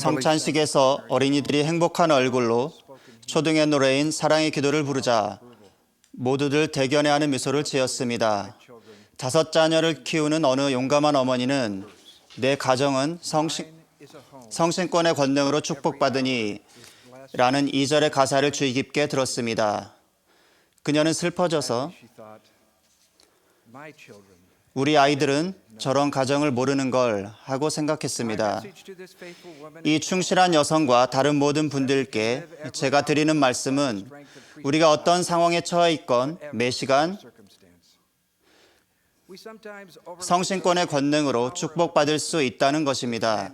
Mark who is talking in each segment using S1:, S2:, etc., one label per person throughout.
S1: 성찬식에서 어린이들이 행복한 얼굴로 초등의 노래인 사랑의 기도를 부르자 모두들 대견해하는 미소를 지었습니다. 다섯 자녀를 키우는 어느 용감한 어머니는 내 가정은 성신, 성신권의 권능으로 축복받으니 라는 2절의 가사를 주의 깊게 들었습니다. 그녀는 슬퍼져서. 우리 아이들은 저런 가정을 모르는 걸 하고 생각했습니다. 이 충실한 여성과 다른 모든 분들께 제가 드리는 말씀은 우리가 어떤 상황에 처해 있건 매 시간 성신권의 권능으로 축복받을 수 있다는 것입니다.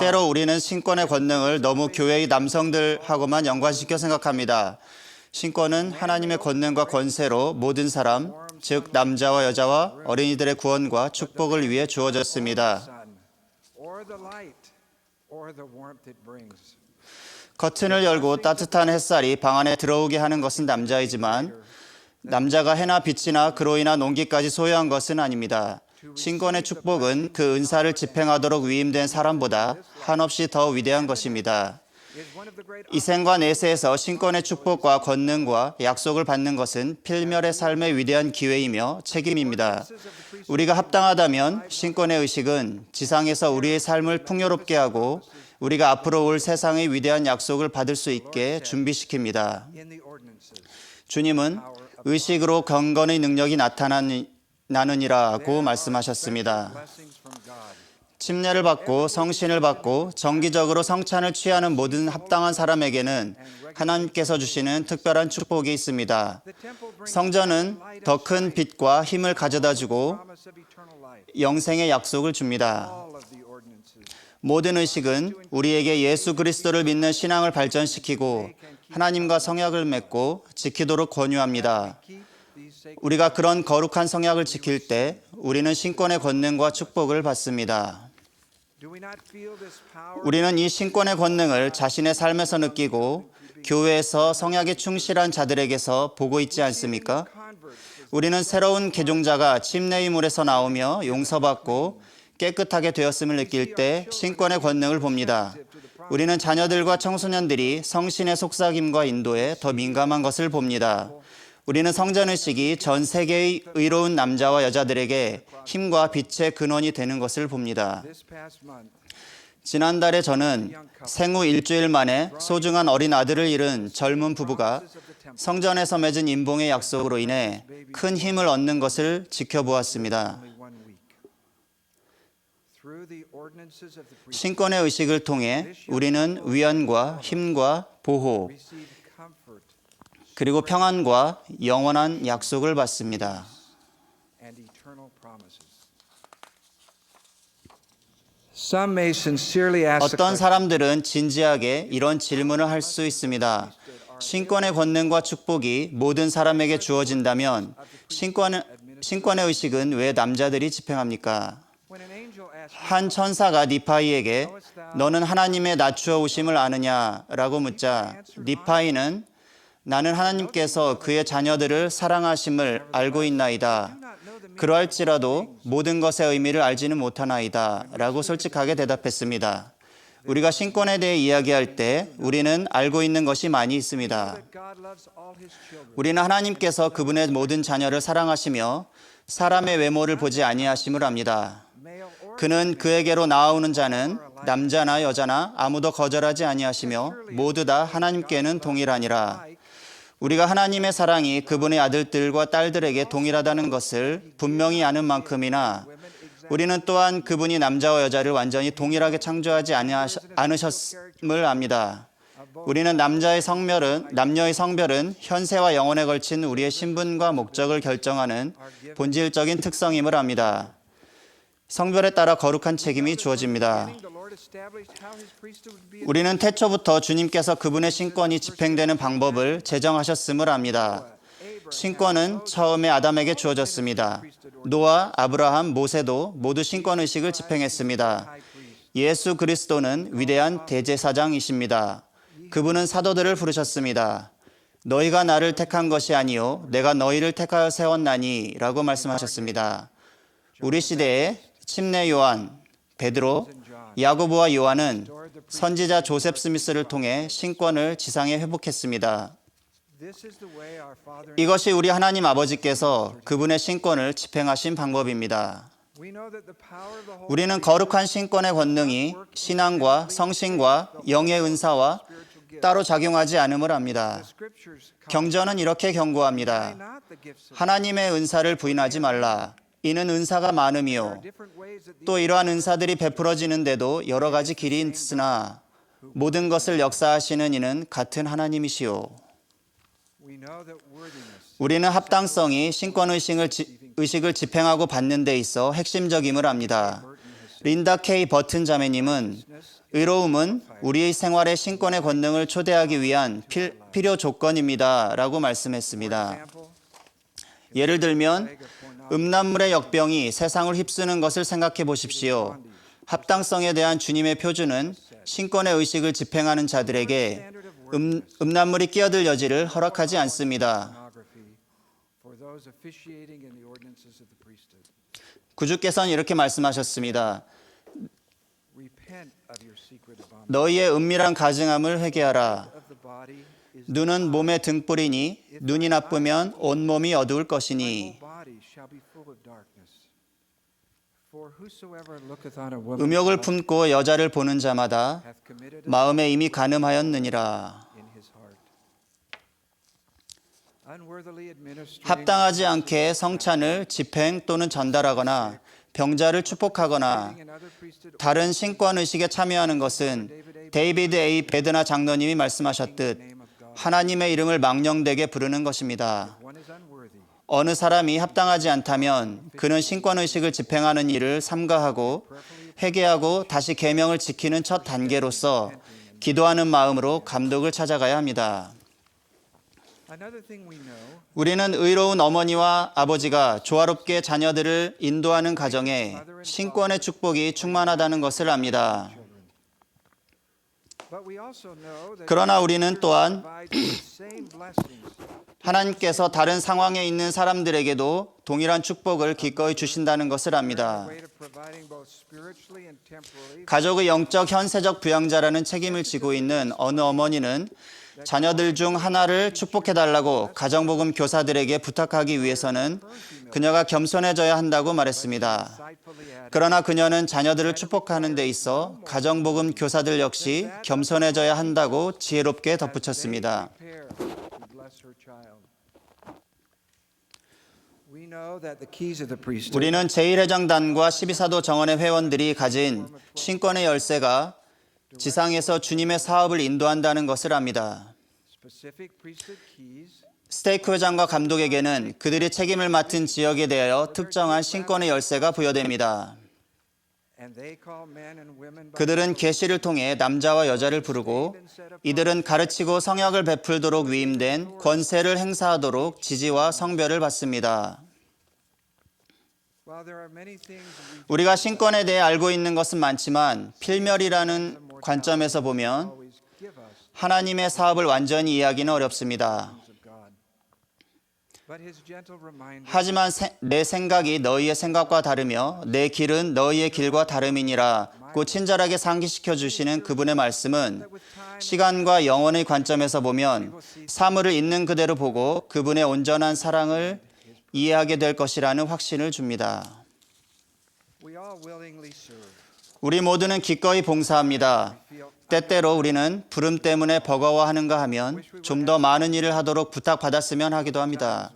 S1: 때로 우리는 신권의 권능을 너무 교회의 남성들하고만 연관시켜 생각합니다. 신권은 하나님의 권능과 권세로 모든 사람, 즉 남자와 여자와 어린이들의 구원과 축복을 위해 주어졌습니다. 커튼을 열고 따뜻한 햇살이 방 안에 들어오게 하는 것은 남자이지만 남자가 해나 빛이나 그로 인한 온기까지 소유한 것은 아닙니다. 신권의 축복은 그 은사를 집행하도록 위임된 사람보다 한없이 더 위대한 것입니다.
S2: Is one of the great
S1: 이 생과 내세에서 신권의 축복과 권능과 약속을 받는 것은 필멸의 삶의 위대한 기회이며 책임입니다. 우리가 합당하다면 신권의 의식은 지상에서 우리의 삶을 풍요롭게 하고 우리가 앞으로 올 세상의 위대한 약속을 받을 수 있게 준비시킵니다. 주님은 의식으로 경건의 능력이 나타나느니라고 말씀하셨습니다. 침례를 받고 성신을 받고 정기적으로 성찬을 취하는 모든 합당한 사람에게는 하나님께서 주시는 특별한 축복이 있습니다. 성전은 더 큰 빛과 힘을 가져다 주고. 영생의 약속을 줍니다. 모든 의식은 우리에게 예수 그리스도를 믿는 신앙을 발전시키고 하나님과 성약을 맺고 지키도록 권유합니다. 우리가 그런 거룩한 성약을 지킬 때 우리는 신권의 권능과 축복을 받습니다. 우리는 이 신권의 권능을 자신의 삶에서 느끼고 교회에서 성약에 충실한 자들에게서 보고 있지 않습니까? 우리는 새로운 개종자가 침례의 물에서 나오며 용서받고 깨끗하게 되었음을 느낄 때 신권의 권능을 봅니다. 우리는 자녀들과 청소년들이 성신의 속삭임과 인도에 더 민감한 것을 봅니다. 우리는 성전의식이 전 세계의 의로운 남자와 여자들에게 힘과 빛의 근원이 되는 것을 봅니다. 지난달에 저는 생후 일주일 만에 소중한 어린 아들을 잃은 젊은 부부가 성전에서 맺은 임봉의 약속으로 인해 큰 힘을 얻는 것을 지켜보았습니다. 신권의 의식을 통해 우리는 위안과 힘과 보호 그리고 평안과 영원한 약속을 받습니다. 어떤 사람들은 진지하게 이런 질문을 할 수 있습니다. 신권의 권능과 축복이 모든 사람에게 주어진다면 신권, 신권의 의식은 왜 남자들이 집행합니까? 한 천사가 니파이에게 너는 하나님의 낮추어 오심을 아느냐라고 묻자 니파이는 나는 하나님께서 그의 자녀들을 사랑하심을 알고 있나이다. 그러할지라도 모든 것의 의미를 알지는 못하나이다. 라고 솔직하게 대답했습니다. 우리가 신권에 대해 이야기할 때 우리는 알고 있는 것이 많이 있습니다. 우리는 하나님께서 그분의 모든 자녀를 사랑하시며 사람의 외모를 보지 아니하심을 압니다. 그는 그에게로 나아오는 자는 남자나 여자나 아무도 거절하지 아니하시며 모두 다 하나님께는 동일하니라. 우리가 하나님의 사랑이 그분의 아들들과 딸들에게 동일하다는 것을 분명히 아는 만큼이나 우리는 또한 그분이 남자와 여자를 완전히 동일하게 창조하지 않으셨음을 압니다. 우리는 남자의 성별은 남녀의 성별은 현세와 영원에 걸친 우리의 신분과 목적을 결정하는 본질적인 특성임을 압니다. 성별에 따라 거룩한 책임이 주어집니다. 우리는 태초부터 주님께서 그분의 신권이 집행되는 방법을 제정하셨음을 압니다. 신권은 처음에 아담에게 주어졌습니다. 노아, 아브라함, 모세도 모두 신권 의식을 집행했습니다. 예수 그리스도는 위대한 대제사장이십니다. 그분은 사도들을 부르셨습니다. 너희가 나를 택한 것이 아니요 내가 너희를 택하여 세웠나니라고 말씀하셨습니다. 우리 시대에 침례 요한, 베드로, 야고보와 요한은 선지자 조셉 스미스를 통해 신권을 지상에 회복했습니다. 이것이 우리 하나님 아버지께서 그분의 신권을 집행하신 방법입니다. 우리는 거룩한 신권의 권능이 신앙과 성신과 영의 은사와 따로 작용하지 않음을 압니다. 경전은 이렇게 경고합니다. 하나님의 은사를 부인하지 말라. 이는 은사가 많음이요. 또 이러한 은사들이 베풀어지는데도 여러 가지 길이 있으나 모든 것을 역사하시는 이는 같은
S2: worthiness
S1: 우리는 합당성이 신권 의식을, 지, 의식을 집행하고 받는 데 있어 핵심적임을 압니다. 린다 K 버튼 자매님은 의로움은 우리의 생활에 신권의 권능을 초대하기 위한 필, 필요 조건입니다. 라고 말씀했습니다. 예를 들면 음란물의 역병이 세상을 휩쓰는 것을 생각해 보십시오. 합당성에 대한 주님의 표준은 신권의 의식을 집행하는 자들에게 음, 음란물이 끼어들 여지를 허락하지 않습니다. 구주께서는 이렇게 말씀하셨습니다. 너희의 은밀한 가증함을 회개하라. 눈은 몸의 등불이니 눈이 나쁘면 온 몸이 어두울
S2: the
S1: 것이니
S2: body shall be full of darkness.
S1: 음욕을 품고 여자를 보는 자마다 마음에 이미 가늠하였느니라. 합당하지 않게 성찬을 집행 또는 전달하거나 병자를 축복하거나 다른 신권 의식에 참여하는 것은 데이비드 A 베드나 장로님이 말씀하셨듯. 하나님의 이름을 망령되게 부르는 것입니다. 어느 사람이 합당하지 않다면 그는 신권 의식을 집행하는 일을 삼가하고 회개하고 다시 계명을 지키는 첫 단계로서 기도하는 마음으로 감독을 찾아가야 합니다. 우리는 의로운 어머니와 아버지가 조화롭게 자녀들을 인도하는 가정에 신권의 축복이 충만하다는 것을 압니다. 그러나 우리는 또한 하나님께서 다른 상황에 있는 사람들에게도 동일한 축복을 기꺼이 주신다는 것을 압니다. 가족의 영적 현세적 부양자라는 책임을 지고 있는 어느 어머니는 자녀들 중 하나를 축복해 달라고 가정복음 교사들에게 부탁하기 위해서는 그녀가 겸손해져야 한다고 말했습니다. 그러나 그녀는 자녀들을 축복하는 데 있어 가정복음 교사들 역시 겸손해져야 한다고 지혜롭게 덧붙였습니다. 우리는 제1회장단과 12사도 정원의 회원들이 가진 신권의 열쇠가 지상에서 주님의 사업을 인도한다는 것을 압니다. 스테이크 회장과 감독에게는 그들이 책임을 맡은 지역에 대하여 특정한 신권의 열쇠가 부여됩니다. 그들은 계시를 통해 남자와 여자를 부르고 이들은 가르치고 성역을 베풀도록 위임된 권세를 행사하도록 지지와 성별을 받습니다. 우리가 신권에 대해 알고 있는 것은 많지만 필멸이라는 관점에서 보면 하나님의 사업을 완전히 이해하기는 어렵습니다. 하지만 세- 내 생각이 너희의 생각과 다르며 내 길은 너희의 길과 다름이니라 고 친절하게 상기시켜 주시는 그분의 말씀은 시간과 영혼의 관점에서 보면 사물을 있는 그대로 보고 그분의 온전한 사랑을 이해하게 될 것이라는 확신을 줍니다. 우리 모두는 기꺼이 봉사합니다. 때때로 우리는 부름 때문에 버거워하는가 하면 좀 더 많은 일을 하도록 부탁받았으면 하기도 합니다.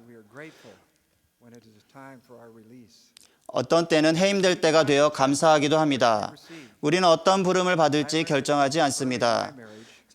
S1: 어떤 때는 해임될 때가 되어 감사하기도 합니다. 우리는 어떤 부름을 받을지 결정하지 않습니다.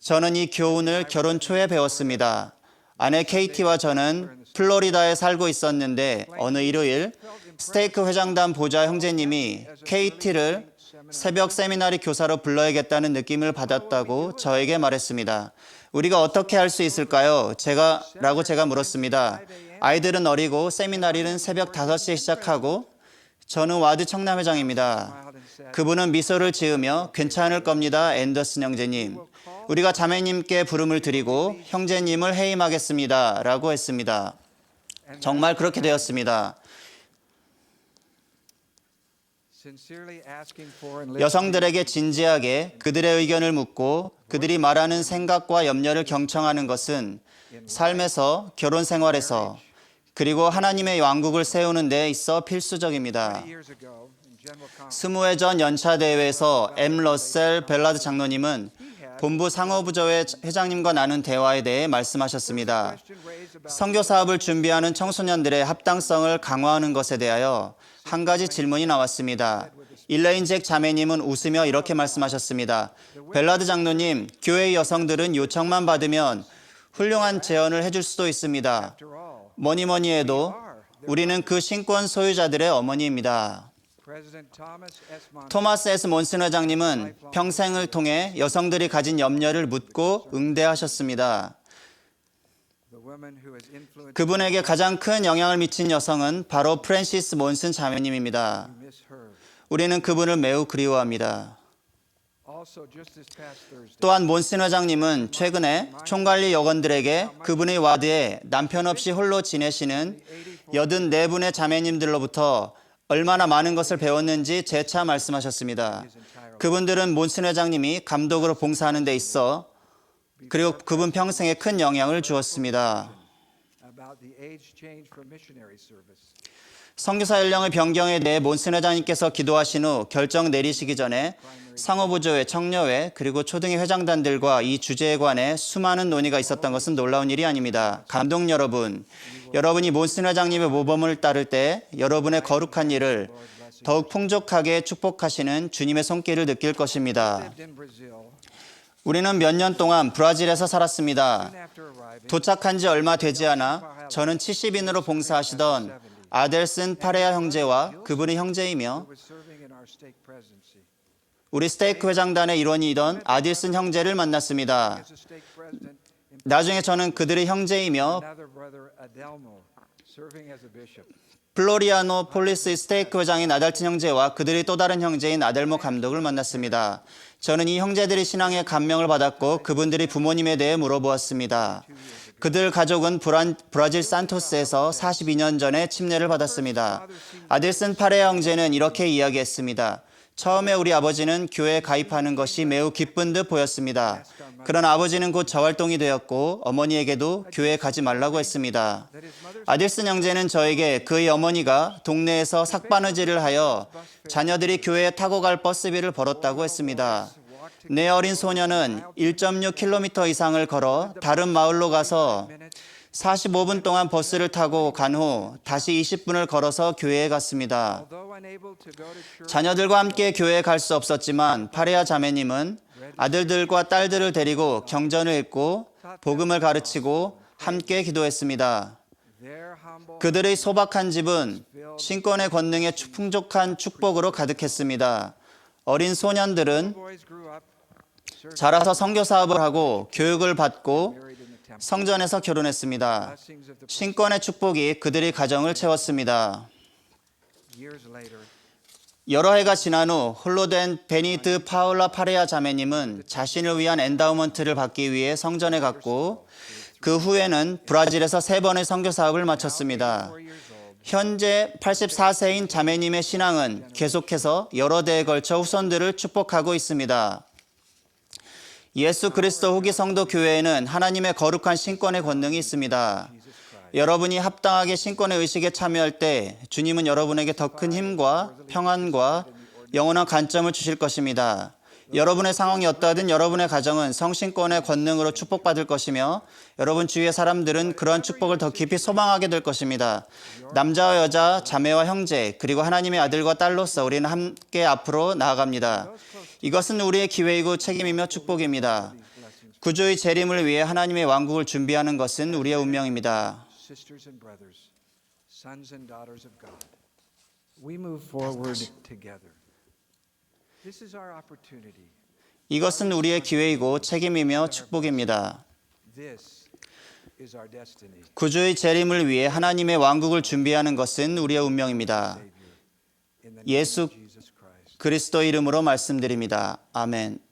S1: 저는 이 교훈을 결혼 초에 배웠습니다. 아내 케이티와 저는 플로리다에 살고 있었는데 어느 일요일 스테이크 회장단 보좌 형제님이 케이티를 새벽 세미나리 교사로 불러야겠다는 느낌을 받았다고 저에게 말했습니다. 우리가 어떻게 할 수 있을까요? 제가 라고 제가 물었습니다. 아이들은 어리고 세미나리는 새벽 5시에 시작하고 저는 와드 청남회장입니다. 그분은 미소를 지으며 괜찮을 겁니다. 앤더슨 형제님. 우리가 자매님께 부름을 드리고 형제님을 해임하겠습니다. 라고 했습니다. 정말 그렇게 되었습니다. 여성들에게 진지하게 그들의 의견을 묻고 그들이 말하는 생각과 염려를 경청하는 것은 삶에서 결혼 생활에서 그리고 하나님의 왕국을 세우는 데 있어 필수적입니다.
S2: years ago in General Conference.
S1: 스무 회 전 연차 대회에서 M 러셀 벨라드 장로님은 본부 상호부조회 회장님과 나눈 대화에 대해 말씀하셨습니다. 선교 사업을 준비하는 청소년들의 합당성을 강화하는 것에 대하여 한 가지 질문이 나왔습니다. 일레인 잭 자매님은 웃으며 이렇게 말씀하셨습니다. 벨라드 장로님, 교회 여성들은 요청만 받으면 훌륭한 제언을 해줄 수도 있습니다. 뭐니 뭐니 해도 우리는 그 신권 소유자들의 어머니입니다. 토마스 S. 몬슨 회장님은 평생을 통해 여성들이 가진 염려를 묻고 응대하셨습니다. 그분에게 가장 큰 영향을 미친 여성은 바로 프랜시스 몬슨 자매님입니다. 우리는 그분을 매우 그리워합니다. 또한 몬슨 회장님은 최근에 총관리 여건들에게 그분의 와드에 남편 없이 홀로 지내시는 84분의 자매님들로부터 얼마나 많은 것을 배웠는지 재차 말씀하셨습니다. 그분들은 몬슨 회장님이 감독으로 봉사하는 데 있어 그리고 그분 평생에 큰 영향을 주었습니다. 선교사 연령의 변경에 대해 몬슨 회장님께서 기도하신 후 결정 내리시기 전에 상호부조회, 청려회, 그리고 초등회 회장단들과 이 주제에 관해 수많은 논의가 있었던 것은 놀라운 일이 아닙니다. 감독 여러분, 여러분이 몬슨 회장님의 모범을 따를 때 여러분의 거룩한 일을 더욱 풍족하게 축복하시는 주님의 손길을 느낄 것입니다. 우리는 몇 년 동안 브라질에서 살았습니다. 도착한 지 얼마 되지 않아 저는 70인으로 봉사하시던 아델슨 파레아 형제와 그분의 형제이며. 우리 스테이크 회장단의 일원이던 아딜슨 형제를 만났습니다. 나중에 저는 그들의 형제이며. 플로리아노 폴리스 스테이크 회장인 아달튼 형제와 그들의 또 다른 형제인 아델모 감독을 만났습니다. 저는 이 형제들의 신앙에 감명을 받았고 그분들이 부모님에 대해 물어보았습니다. 그들 가족은 브란, 브라질 산토스에서 42년 전에 침례를 받았습니다. 아델슨 파레 형제는 이렇게 이야기했습니다. 처음에 우리 아버지는 교회에 가입하는 것이 매우 기쁜 듯 보였습니다. 그러나 아버지는 곧 저활동이 되었고 어머니에게도 교회에 가지 말라고 했습니다. 아딜슨 형제는 저에게 그의 어머니가 동네에서 삭바느질을 하여 자녀들이 교회에 타고 갈 버스비를 벌었다고 했습니다. 내 어린 소녀는 1.6km 이상을 걸어 다른 마을로 가서 45분 동안 버스를 타고 간 후 다시 20분을 걸어서 교회에 갔습니다. 자녀들과 함께 교회에 갈 수 없었지만 파레아 자매님은 아들들과 딸들을 데리고 경전을 읽고 복음을 가르치고 함께 기도했습니다. 그들의 소박한 집은 신권의 권능에 추- 풍족한 축복으로 가득했습니다. 어린 소년들은 자라서 선교 사업을 하고 교육을 받고. 성전에서 결혼했습니다. 신권의 축복이 그들의 가정을 채웠습니다. 여러 해가 지난 후 홀로 된 베니드 파울라 파레아 자매님은 자신을 위한 엔다우먼트를 받기 위해 성전에 갔고 그 후에는 브라질에서 세 번의 선교 사업을 마쳤습니다. 현재 84세인 자매님의 신앙은 계속해서 여러 대에 걸쳐 후손들을 축복하고 있습니다. 예수 그리스도 후기 성도 교회에는 하나님의 거룩한 신권의 권능이 있습니다. 여러분이 합당하게 신권의 의식에 참여할 때 주님은 여러분에게 더 큰 힘과 평안과 영원한 관점을 주실 것입니다. 여러분의 상황이 어떠하든 여러분의 가정은 성신권의 권능으로 축복받을 것이며 여러분 주위의 사람들은 그러한 축복을 더 깊이 소망하게 될 것입니다. 남자와 여자, 자매와 형제, 그리고 하나님의 아들과 딸로서 우리는 함께 앞으로 나아갑니다. 이것은 우리의 기회이고 책임이며 축복입니다. 구주의 재림을 위해 하나님의 왕국을 준비하는 것은 우리의 운명입니다.
S2: sisters and brothers, sons and daughters of God. We move forward together.
S1: 이것은 우리의 기회이고 책임이며 축복입니다.
S2: This is our destiny.
S1: 구주의 재림을 위해 하나님의 왕국을 준비하는 것은 우리의 운명입니다. 예수. 그리스도 이름으로 말씀드립니다. 아멘.